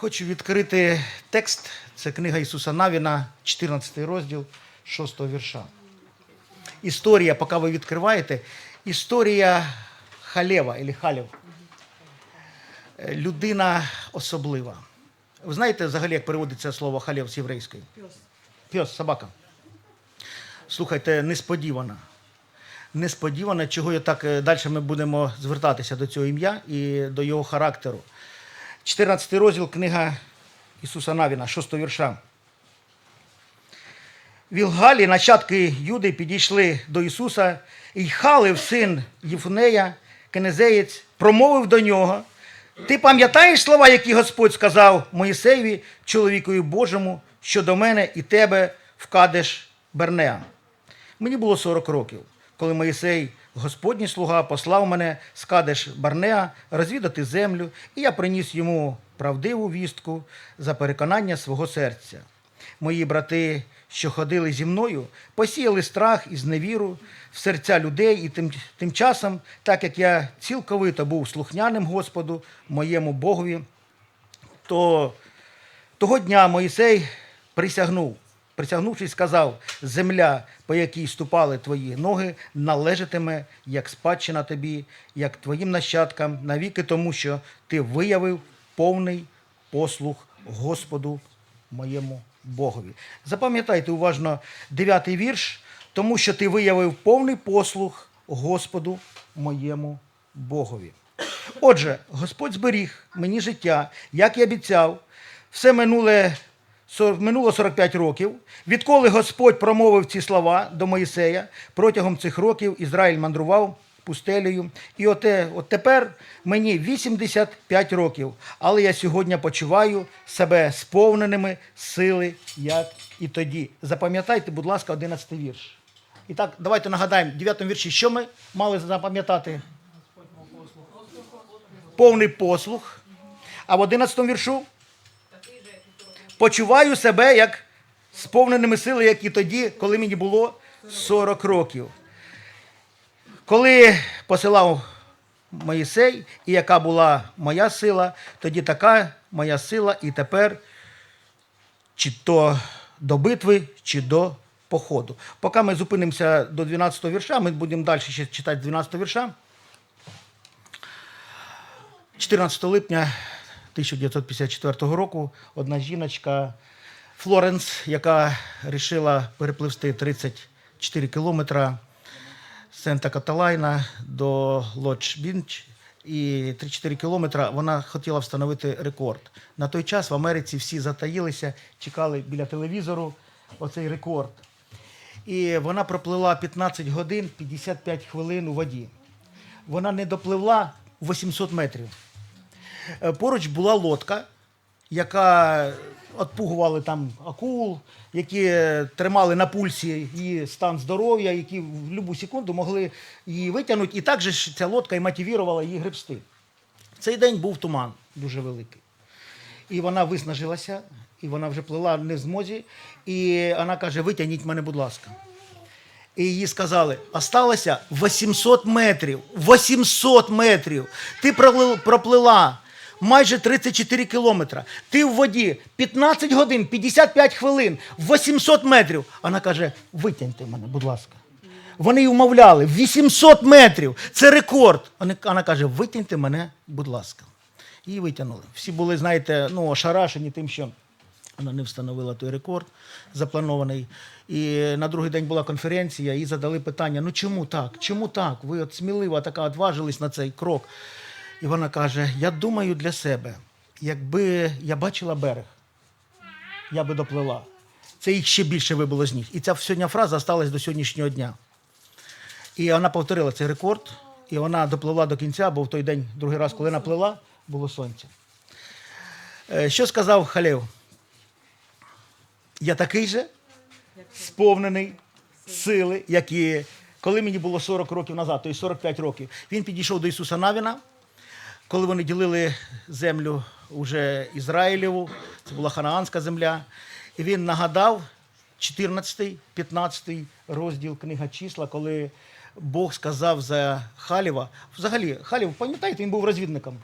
Хочу відкрити текст. Це книга Ісуса Навіна, 14 розділ 6 вірша. Історія, поки ви відкриваєте, історія Халєва або Халєв. Е, Людина особлива. Ви знаєте взагалі, як переводиться слово халєв з єврейської? Пес. Пес, собака. Слухайте, несподівана. Несподівана, чого я так далі ми будемо звертатися до цього ім'я і до його характеру. 14 розділ книга Ісуса Навіна, 6 вірша. В Ілгалі нащадки Юди підійшли до Ісуса, і Халив, син Єфунея, кенезеєць, промовив до нього: Ти пам'ятаєш слова, які Господь сказав Моїсеєві, чоловікові Божому, що до мене і тебе вкадеш Бернеа? Мені було 40 років, коли Моїсей, Господній слуга, послав мене з Кадеш Барнеа розвідати землю, і я приніс йому правдиву вістку за переконання свого серця. Мої брати, що ходили зі мною, посіяли страх і зневіру в серця людей, і тим, тим часом, так як я цілковито був слухняним Господу, моєму Богові, то того дня Моїсей присягнув, присягнувшись, сказав: земля, по якій ступали твої ноги, належатиме як спадщина тобі, як твоїм нащадкам, навіки тому, що ти виявив повний послух Господу моєму Богові. Запам'ятайте уважно дев'ятий вірш, тому що ти виявив повний послух Господу моєму Богові. Отже, Господь зберіг мені життя, як і обіцяв, все минуле, минуло 45 років. Відколи Господь промовив ці слова до Моїсея, протягом цих років Ізраїль мандрував пустелею. І оте, от тепер мені 85 років, але я сьогодні почуваю себе сповненими сили, як і тоді. Запам'ятайте, будь ласка, 11 вірш. І так, давайте нагадаємо, в 9 вірші, що ми мали запам'ятати? повний послух. А в 11 віршу почуваю себе як сповненими сили, як і тоді, коли мені було 40 років. Коли посилав Моїсей, і яка була моя сила, тоді така моя сила і тепер чи то до битви, чи до походу. Поки ми зупинимося до 12 вірша, ми будемо далі ще читати 12 вірша. 14 липня 1954 року одна жіночка Флоренс, яка вирішила перепливсти 34 кілометри з Сента Каталайна до Лодж Бінч. І 3-4 кілометри вона хотіла встановити рекорд. На той час в Америці всі затаїлися, чекали біля телевізору оцей рекорд. І вона проплила 15 годин 55 хвилин у воді. Вона не допливла 800 метрів. Е, Поруч була лодка, яка отпугували там акул, які е, тримали на пульсі її стан здоров'я, які в будь-яку секунду могли її витягнути. І також ж ця лодка і мотивувала її гребсти. Цей день був туман дуже великий. І вона виснажилася, і вона вже плила не в змозі. І вона каже: витягніть мене, будь ласка. І їй сказали, осталося 800 метрів. 800 метрів. Ти проплила майже 34 кілометри. Ти в воді 15 годин, 55 хвилин, 800 метрів. Вона каже, витягньте мене, будь ласка. Вони її умовляли, 800 метрів. Це рекорд. Вона каже, витягньте мене, будь ласка. Її витягнули. Всі були, знаєте, ну, ошарашені тим, що вона не встановила той рекорд запланований. І на другий день була конференція, і задали питання: ну чому так? Чому так? Ви от сміливо така одважились на цей крок. І вона каже: Я думаю для себе, якби я бачила берег, я би доплила. Це їх ще більше вибило з ніг. І ця сьогодні фраза залишилась до сьогоднішнього дня. І вона повторила цей рекорд, і вона допливла до кінця, бо в той день, другий раз, коли вона плила, було сонце. Е, Що сказав Халєв? Я такий же сповнений сили, як і коли мені було 40 років назад, то тобто 45 років. Він підійшов до Ісуса Навіна, коли вони ділили землю уже Ізраїлеву, це була ханаанська земля. І він нагадав 14, 15 розділ книга числа, коли Бог сказав за Халіва. Взагалі, Халів, пам'ятаєте, він був розвідником.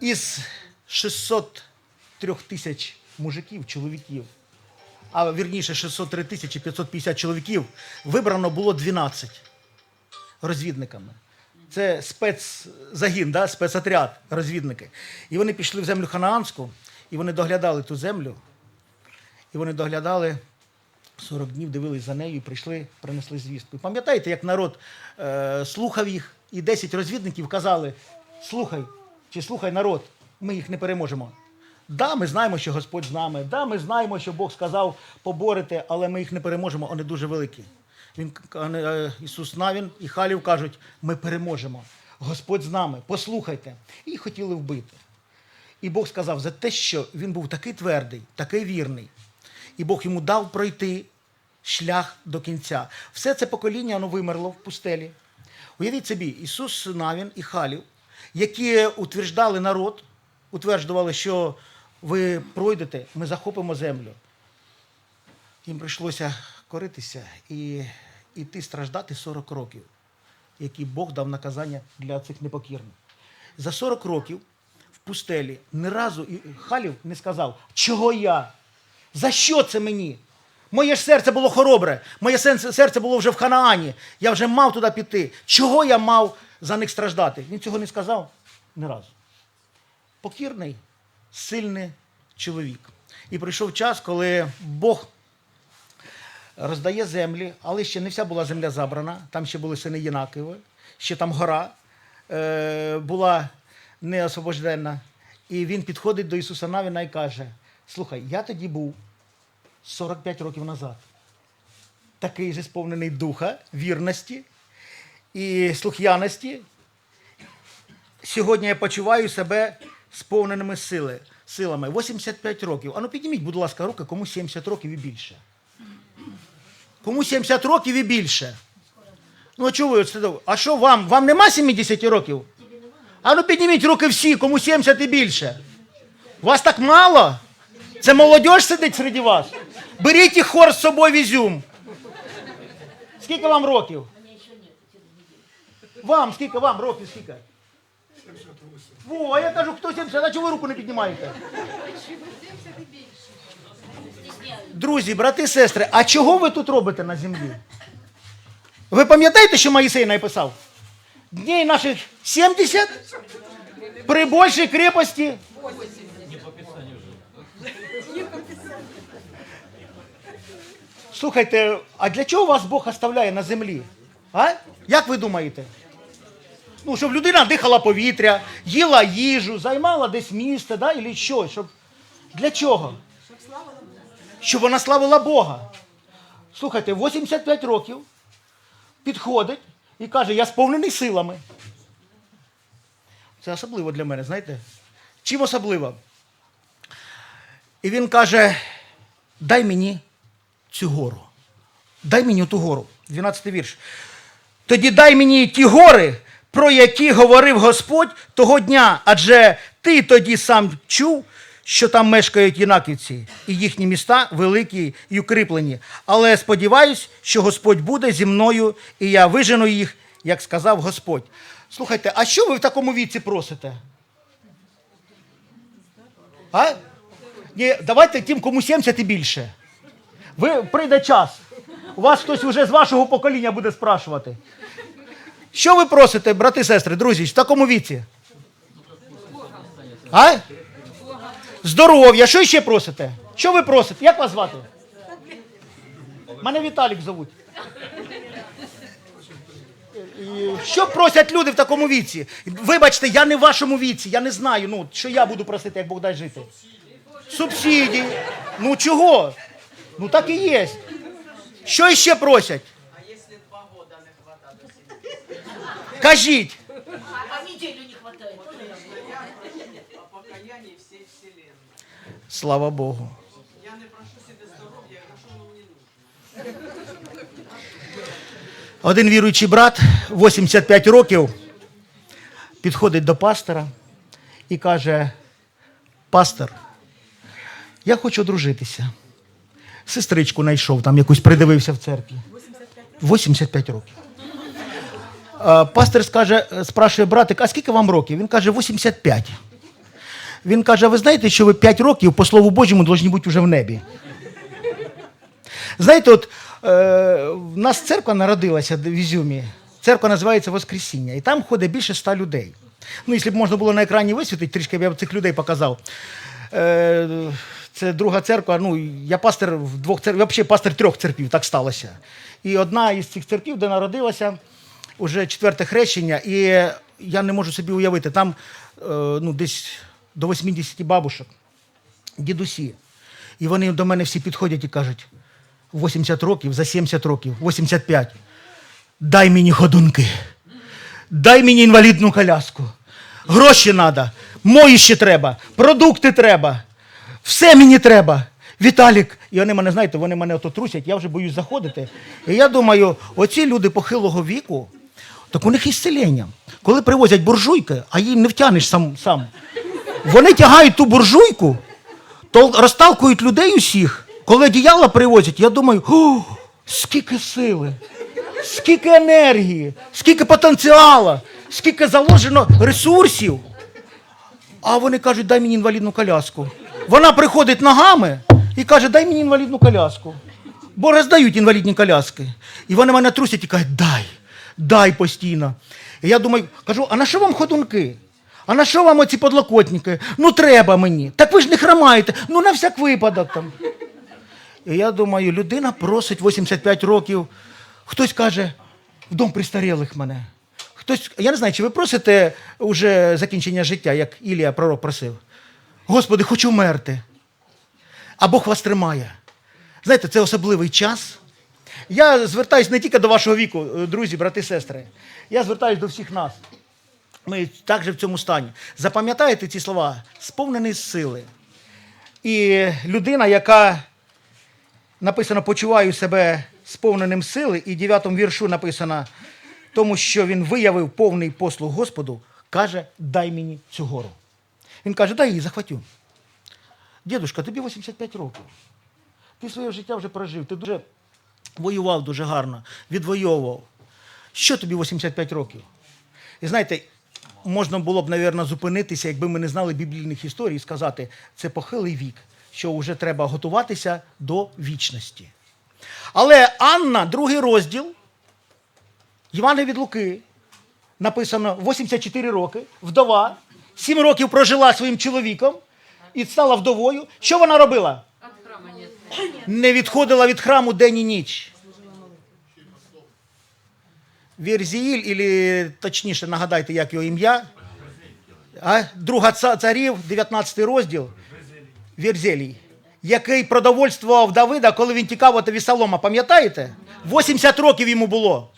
Із 603 тисяч мужиків, чоловіків, а вірніше 603 тисячі 550 чоловіків, вибрано було 12 розвідниками. Це спецзагін, да? спецотряд, розвідники. І вони пішли в землю Ханаанську, і вони доглядали ту землю. І вони доглядали 40 днів, дивились за нею і прийшли, принесли звістку. Пам'ятаєте, як народ е, слухав їх, і 10 розвідників казали: слухай, чи слухай народ, ми їх не переможемо. Да, ми знаємо, що Господь з нами, да, ми знаємо, що Бог сказав поборити, але ми їх не переможемо, вони дуже великі. Він, е, Ісус Навін і Халів кажуть, ми переможемо. Господь з нами, послухайте. І хотіли вбити. І Бог сказав за те, що він був такий твердий, такий вірний, і Бог йому дав пройти шлях до кінця. Все це покоління воно вимерло в пустелі. Уявіть собі, Ісус Навін і Халів, які утверждали народ, утверджували, що ви пройдете, ми захопимо землю. Їм прийшлося коритися і йти страждати 40 років, які Бог дав наказання для цих непокірних. За 40 років в пустелі ні разу Халів не сказав, чого я? За що це мені? Моє ж серце було хоробре, моє серце було вже в Ханаані. Я вже мав туди піти. Чого я мав за них страждати? Він цього не сказав ні разу. Покірний, сильний чоловік. І прийшов час, коли Бог роздає землі, але ще не вся була земля забрана, там ще були сини Єнакиви, ще там гора е, була не освобожденна. І він підходить до Ісуса Навіна і каже: Слухай, я тоді був 45 років назад. Такий же сповнений духа, вірності і слух'яності. Сьогодні я почуваю себе сповненими сили, силами. 85 років. Ану підніміть, будь ласка, руки, кому 70 років і більше. Кому 70 років і більше. Ну, а чого ви? А що вам? Вам нема 70 років? А ну підніміть руки всі, кому 70 і більше. Вас так мало? Це молодь сидить серед вас? Беріть їх хор з собою в Ізюм. Скільки вам років? Вам, скільки вам років, скільки? Во, а я кажу, хто 70, а чого ви руку не піднімаєте? Друзі, брати, сестри, а чого ви тут робите на землі? Ви пам'ятаєте, що Моїсей написав? Дней наших 70 при большей крепості. Слухайте, а для чого вас Бог оставляє на землі? А? Як ви думаєте? Ну, щоб людина дихала повітря, їла їжу, займала десь місце, да? Ілі що? Щоб... Для чого? Щоб вона славила Бога. Слухайте, 85 років підходить і каже, я сповнений силами. Це особливо для мене, знаєте? Чим особливо? І він каже: дай мені цю гору. Дай мені ту гору. 12 вірш. Тоді дай мені ті гори, про які говорив Господь того дня, адже ти тоді сам чув, що там мешкають інаківці, і їхні міста великі і укріплені. Але сподіваюсь, що Господь буде зі мною, і я вижену їх, як сказав Господь. Слухайте, а що ви в такому віці просите? А? Ні, давайте тим, кому 70 і більше. Ви прийде час. У вас хтось вже з вашого покоління буде спрашувати. Що ви просите, брати, сестри, друзі, в такому віці? А? Здоров'я. Що ще просите? Що ви просите? Як вас звати? Мене Віталік зовуть. Що просять люди в такому віці? Вибачте, я не в вашому віці, я не знаю, ну, що я буду просити, як Бог дай жити. Субсидії. Ну чого? Ну так і є. Що іще просять? А если два года не до семьи? Кажіть. Слава Богу. Я не прошу себе здоровья, а что оно мне нужно? Один віруючий брат, 85 років, підходить до пастора і каже: Пастор, я хочу одружитися. Сестричку знайшов, там якусь придивився в церкві. 85 років. Пастор скаже, спрашує братик, а скільки вам років? Він каже, 85. Він каже: ви знаєте, що ви 5 років по Слову Божому повинні бути вже в небі? Знаєте, от е, в нас церква народилася в Ізюмі. Церква називається Воскресіння, і там ходить більше ста людей. Ну, якщо б можна було на екрані висвітити, трішки б я б цих людей показав. Е, це друга церква. Ну, я пастир в двох церквах, взагалі пастир трьох церквів, так сталося. І одна із цих церквів, де народилася, уже четверте хрещення, і я не можу собі уявити, там е, ну, десь до 80 бабушок, дідусі. І вони до мене всі підходять і кажуть: 80 років, за 70 років, 85. Дай мені ходунки, дай мені інвалідну коляску. Гроші треба, мої ще треба, продукти треба, все мені треба. Віталік, і вони мене, знаєте, вони мене ото трусять, я вже боюсь заходити. І я думаю, оці люди похилого віку, так у них ісцелення. Коли привозять буржуйки, а їм не втягнеш сам, сам. Вони тягають ту буржуйку, то розталкують людей усіх. Коли одіяла привозять, я думаю, о, скільки сили, скільки енергії, скільки потенціалу, скільки заложено ресурсів. А вони кажуть, дай мені інвалідну коляску. Вона приходить ногами і каже, дай мені інвалідну коляску. Бо роздають інвалідні коляски. І вони мене трусять і кажуть, дай, дай постійно. І я думаю, кажу, а на що вам ходунки? А на що вам оці подлокотники? Ну треба мені. Так ви ж не хромаєте. Ну на всяк випадок там. І я думаю, людина просить 85 років. Хтось каже, в дом престарілих мене. Хтось, я не знаю, чи ви просите уже закінчення життя, як Ілія пророк просив. Господи, хочу вмерти. А Бог вас тримає. Знаєте, це особливий час. Я звертаюся не тільки до вашого віку, е, друзі, брати, сестри. Я звертаюся до всіх нас. Ми також в цьому стані. Запам'ятаєте ці слова? Сповнений сили. І людина, яка написано, почуваю себе сповненим сили, і в 9 віршу написано, тому що він виявив повний послуг Господу, каже, дай мені цю гору. Він каже, дай її захватю. Дідушка, тобі 85 років. Ти своє життя вже прожив, ти дуже воював дуже гарно, відвоював. Що тобі 85 років? І знаєте, можна було б, мабуть, зупинитися, якби ми не знали біблійних історій, і сказати, це похилий вік, що вже треба готуватися до вічності. Але Анна, другий розділ, Івана від Луки, написано 84 роки, вдова, 7 років прожила своїм чоловіком і стала вдовою. Що вона робила? Не відходила від храму день і ніч. Вірзіїль, і точніше нагадайте, як його ім'я. А? Друга царів, 19 розділ. Вірзелій, який продовольствував Давида, коли він тікав від Авісалома, пам'ятаєте? 80 років йому було.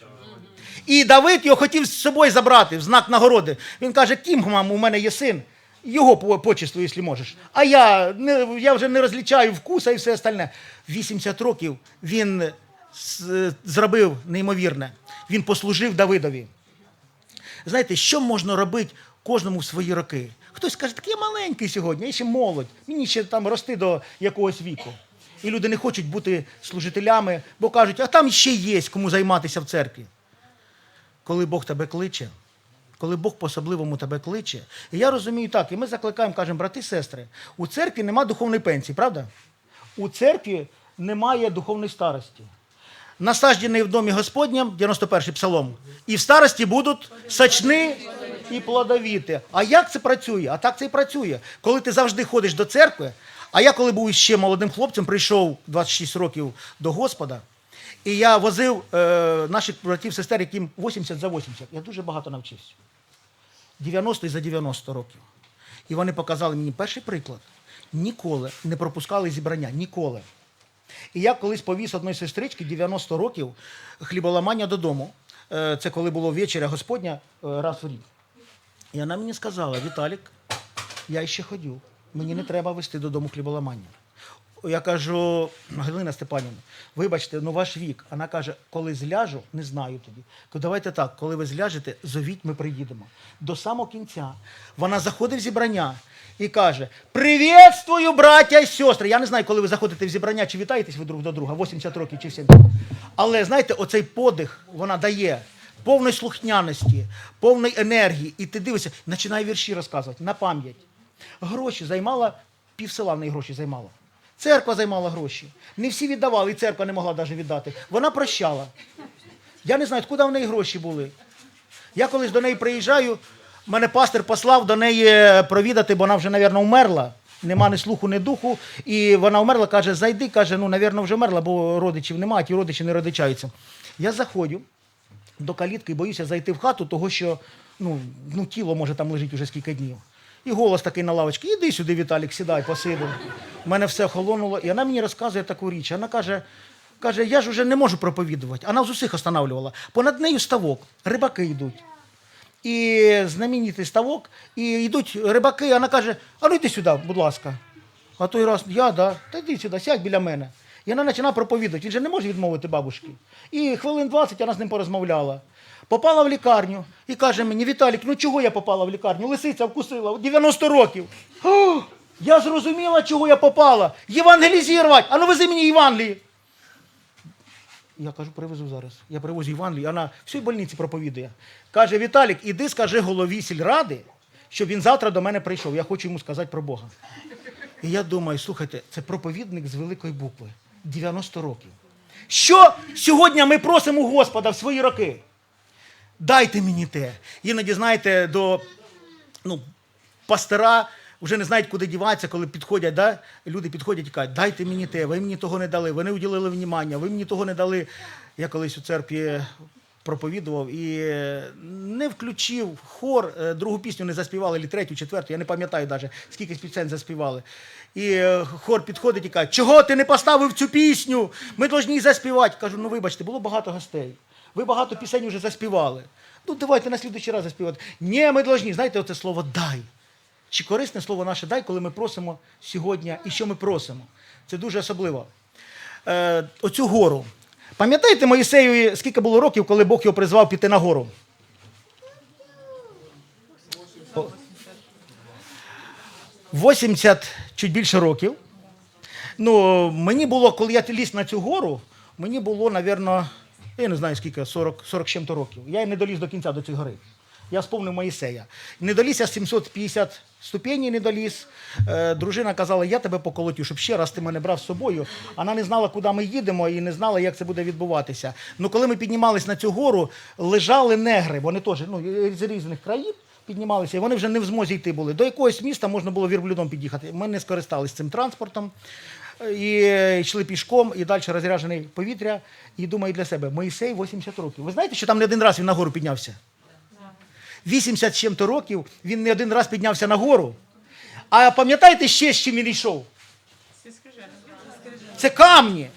І Давид його хотів з собою забрати в знак нагороди. Він каже: Кімгмам, у мене є син, його по- почесту, якщо можеш. А я, не, я вже не розлічаю вкуса і все остальне. 80 років він зробив неймовірне. Він послужив Давидові. Знаєте, що можна робити кожному в свої роки? Хтось каже, так я маленький сьогодні, я ще молодь, мені ще там рости до якогось віку. І люди не хочуть бути служителями, бо кажуть, а там ще є кому займатися в церкві. Коли Бог тебе кличе, коли Бог по-особливому тебе кличе. І я розумію так, і ми закликаємо, кажемо, брати, сестри, у церкві нема духовної пенсії, правда? У церкві немає духовної старості. Насаджений в домі Господнім, 91-й псалом, і в старості будуть сочни і плодовіти. А як це працює? А так це і працює. Коли ти завжди ходиш до церкви, а я, коли був ще молодим хлопцем, прийшов 26 років до Господа, і я возив е, наших братів, сестер, яким 80 за 80. Я дуже багато навчився. 90 за 90 років. І вони показали мені перший приклад. Ніколи не пропускали зібрання. Ніколи. І я колись повіз одної сестрички 90 років хліболамання додому. Е, Це коли було вечеря Господня е, раз в рік. І вона мені сказала: Віталік, я ще ходю. Мені не треба вести додому хліболамання. Я кажу, Галина Степанівна, вибачте, ну ваш вік. Вона каже, коли зляжу, не знаю тобі. Кажу, давайте так, коли ви зляжете, зовіть, ми приїдемо. До самого кінця вона заходить в зібрання і каже: Привітствую, браття і сестри. Я не знаю, коли ви заходите в зібрання, чи вітаєтесь ви друг до друга, 80 років чи 70. Але знаєте, оцей подих вона дає повної слухняності, повної енергії. І ти дивишся, починає вірші розказувати на пам'ять. Гроші займала, пів села в неї гроші займала. Церква займала гроші. Не всі віддавали, і церква не могла навіть віддати. Вона прощала. Я не знаю, куди в неї гроші були. Я колись до неї приїжджаю, мене пастир послав до неї провідати, бо вона вже, мабуть, вмерла. Нема ні слуху, ні духу. І вона вмерла, каже, зайди, каже, ну, мабуть, вже вмерла, бо родичів немає, ті родичі не родичаються. Я заходжу до калітки і боюся зайти в хату, того що ну, ну, тіло може там лежить уже скільки днів. І голос такий на лавочці, іди сюди, Віталік, сідай, посиди. У мене все охолонуло. І вона мені розказує таку річ. Вона каже, каже, я ж вже не можу проповідувати. Вона з усіх останавливала. Понад нею ставок, рибаки йдуть. І знаменитий ставок, і йдуть рибаки, вона каже, а ну йди сюди, будь ласка. А той раз, я, да, та йди сюди, сядь біля мене. І вона починає проповідувати. Він же не може відмовити бабушки. І хвилин 20 вона з ним порозмовляла. Попала в лікарню і каже мені, Віталік, ну чого я попала в лікарню? Лисиця вкусила 90 років. «О, я зрозуміла, чого я попала. Євангелізувати. А ну вези мені Євангелії. Я кажу, привезу зараз. Я привозю Євангелію, вона всій больниці проповідує. Каже, Віталік, іди скажи голові сільради, щоб він завтра до мене прийшов. Я хочу йому сказати про Бога. І я думаю, слухайте, це проповідник з великої букви. 90 років. Що сьогодні ми просимо Господа в свої роки? Дайте мені те. Іноді, знаєте, до ну, пастора вже не знають, куди діватися, коли підходять, да? люди підходять і кажуть, дайте мені те, ви мені того не дали, ви не уділили внимання, ви мені того не дали. Я колись у церкві проповідував і не включив хор, е, другу пісню не заспівали, або третю, четверту, я не пам'ятаю навіть, скільки пісень заспівали. І е, хор підходить і каже, чого ти не поставив цю пісню? Ми повинні заспівати. Кажу, ну вибачте, було багато гостей. Ви багато пісень вже заспівали. Ну, давайте на слідуючий раз заспівати. Ні, ми повинні, знаєте, оце слово дай. Чи корисне слово наше дай, коли ми просимо сьогодні і що ми просимо? Це дуже особливо. Е, оцю гору. Пам'ятаєте Моїсею, скільки було років, коли Бог його призвав піти на гору? О. 80 чуть більше років. Ну, мені було, коли я ліз на цю гору, мені було, напевно, я не знаю скільки, 40, 40 чим-то років. Я не доліз до кінця до цієї гори. Я сповнив Моїсея. Не доліз я 750 ступеней, не доліз. Е, дружина казала, я тебе поколотю, щоб ще раз ти мене брав з собою. Вона не знала, куди ми їдемо, і не знала, як це буде відбуватися. Ну, коли ми піднімались на цю гору, лежали негри, вони теж ну, з різних країн піднімалися, і вони вже не в змозі йти були. До якогось міста можна було вірблюдом під'їхати. Ми не скористалися цим транспортом. І йшли пішком, і далі розряджене повітря. І думаю для себе, Моїсей 80 років. Ви знаєте, що там не один раз він на гору піднявся? 80 з чим-то років він не один раз піднявся на гору. А пам'ятаєте ще з чим він йшов? Це камні.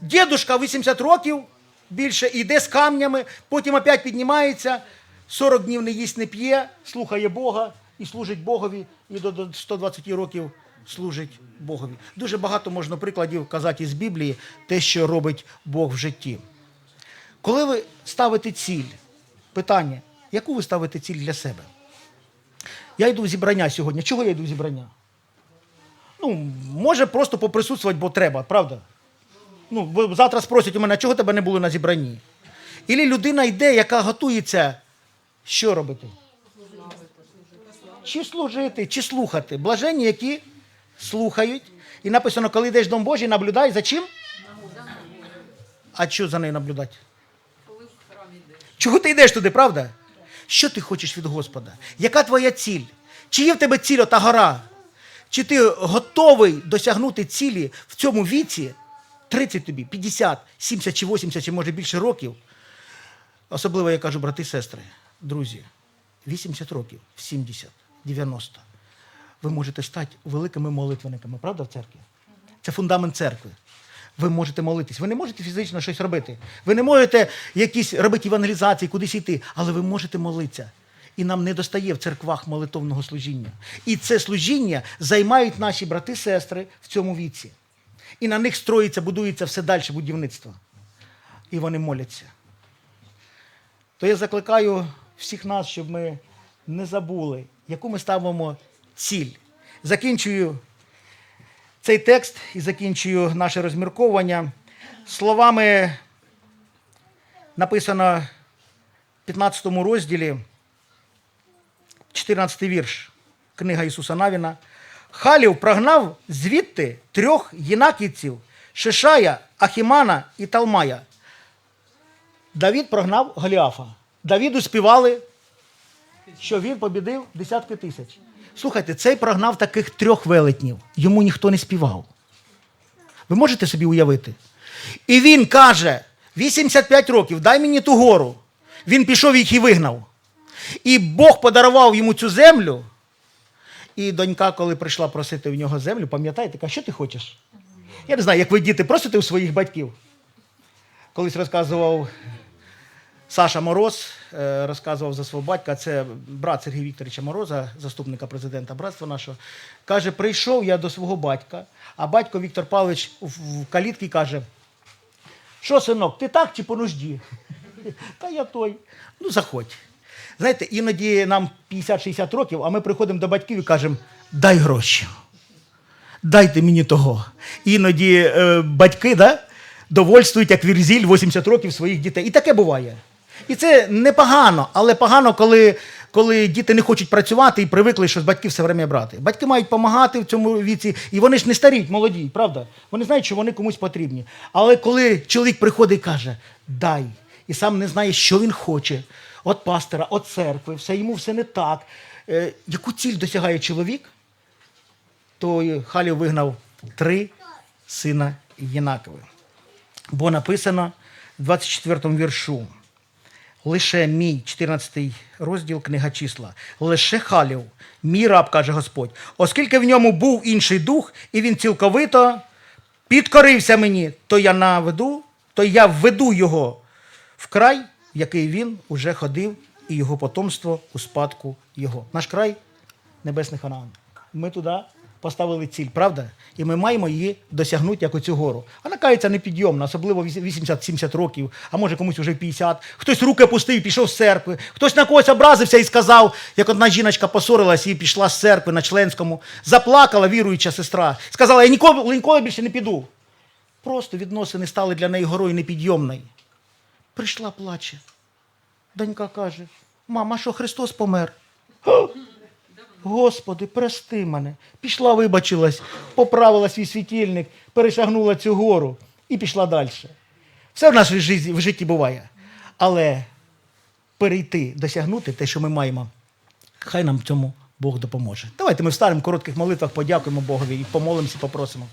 Дідушка 80 років більше йде з камнями, потім опять піднімається, 40 днів не їсть, не п'є, слухає Бога і служить Богові, і до 120 років служить Богові. Дуже багато можна прикладів казати із Біблії, те, що робить Бог в житті. Коли ви ставите ціль, питання, яку ви ставите ціль для себе? Я йду в зібрання сьогодні. Чого я йду в зібрання? Ну, може просто поприсутствувати, бо треба, правда? Ну, завтра спросять у мене, чого тебе не було на зібранні? Ілі людина йде, яка готується, що робити? Чи служити, чи слухати. Блаженні, які слухають. І написано, коли йдеш в Дом Божий, наблюдай за чим? А що за нею наблюдати? Чого ти йдеш туди, правда? Що ти хочеш від Господа? Яка твоя ціль? Чи є в тебе ціль ота гора? Чи ти готовий досягнути цілі в цьому віці 30 тобі, 50, 70 чи 80, чи може більше років? Особливо я кажу, брати сестри, друзі, 80 років, 70, 90. Ви можете стати великими молитвенниками, правда, в церкві? Це фундамент церкви. Ви можете молитись. Ви не можете фізично щось робити. Ви не можете якісь робити евангелізації, кудись йти, але ви можете молитися. І нам не достає в церквах молитовного служіння. І це служіння займають наші брати і сестри в цьому віці. І на них строїться, будується все далі будівництво. І вони моляться. То я закликаю всіх нас, щоб ми не забули, яку ми ставимо ціль. Закінчую цей текст і закінчую наше розмірковування словами написано в 15 розділі, 14 вірш. книга Ісуса Навіна. Халів прогнав звідти трьох єнаківців Шишая, Ахімана і Талмая. Давід прогнав Голіафа. Давіду співали, що він побідив десятки тисяч. Слухайте, цей прогнав таких трьох велетнів. Йому ніхто не співав. Ви можете собі уявити? І він каже: 85 років, дай мені ту гору. Він пішов їх і вигнав. І Бог подарував йому цю землю. І донька, коли прийшла просити в нього землю, пам'ятаєте, каже, що ти хочеш? Я не знаю, як ви діти просите у своїх батьків. Колись розказував Саша Мороз, е, розказував за свого батька, це брат Сергія Вікторовича Мороза, заступника президента братства нашого. Каже, прийшов я до свого батька, а батько Віктор Павлович в калітці каже: що, синок, ти так чи по нужді? Та я той. Ну, заходь. Знаєте, іноді нам 50-60 років, а ми приходимо до батьків і кажемо: дай гроші. Дайте мені того. Іноді е, батьки да, довольствують, як вірзіль 80 років своїх дітей. І таке буває. І це непогано, але погано, коли, коли діти не хочуть працювати і привикли, що з батьків все время брати. Батьки мають допомагати в цьому віці, і вони ж не старіють, молоді, правда? Вони знають, що вони комусь потрібні. Але коли чоловік приходить і каже, дай, і сам не знає, що він хоче, от пастора, от церкви, все йому все не так. Е, яку ціль досягає чоловік? то Халів вигнав три сина Єнакови. Бо написано в 24 му віршу. Лише мій 14 розділ книга числа. Лише Халів, мій раб, каже Господь, оскільки в ньому був інший дух, і він цілковито підкорився мені, то я наведу, то я введу його в край, в який він уже ходив, і його потомство у спадку його. Наш край небесний Ханаан. Ми туди поставили ціль, правда? І ми маємо її досягнути, як оцю гору. Вона кається непідйомна, особливо 80-70 років, а може комусь вже 50. Хтось руки опустив і пішов з церкви, хтось на когось образився і сказав, як одна жіночка посорилась і пішла з церкви на членському, заплакала віруюча сестра, сказала, я ніколи, ніколи більше не піду. Просто відносини стали для неї горою непідйомною. Прийшла, плаче. Донька каже: мама, що Христос помер? Господи, прости мене. Пішла, вибачилась, поправила свій світильник, перешагнула цю гору і пішла далі. Все в нашій житті, в житті буває. Але перейти, досягнути те, що ми маємо, хай нам в цьому Бог допоможе. Давайте ми в старих коротких молитвах подякуємо Богові і помолимося, попросимо.